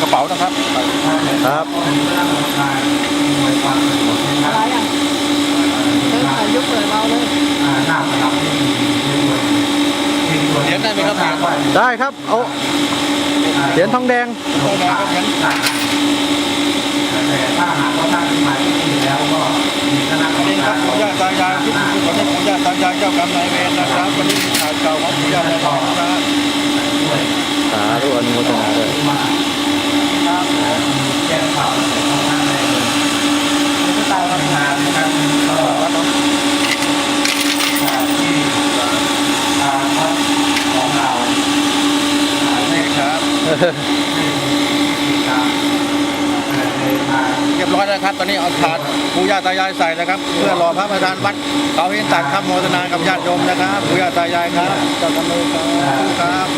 กระเป๋านะครับ ครับอะไรอะเดินสายยุบเลยเบาเลยเหรียญได้ไหมครับเหรียญได้ครับเอาเหรียญทองแดงแต่ถ้าหากว่าท่านที่มาที่นี่แล้วก็มีคณะกรรมนี่คการับรปู่ย่าตายายที่คุณผู้ชมให้ปู่ย่าตายายเจ้ากรรมนายเวรนะครับวันนี้ข่าวเก่าของปู่ย่าตายายนะครับช่วยสาธุอนุโมทนาด้วยมาแจ้งข่าวของท่านในเมือง ไม่ตายแล้ว งานนะครับก็ที่ทางวัดของเราได้ ครับ ติดตามในทาง เรียบร้อยแล้วครับ ตอนนี้เอาถาดปู่ย่าตายายใส่นะครับ เพื่อรอพระประธานวัดเขาเห็นตัดคำโมทนากับญาติโยมนะครับปู่ย่าตายายครับเจ้ากรรมนายครับครับ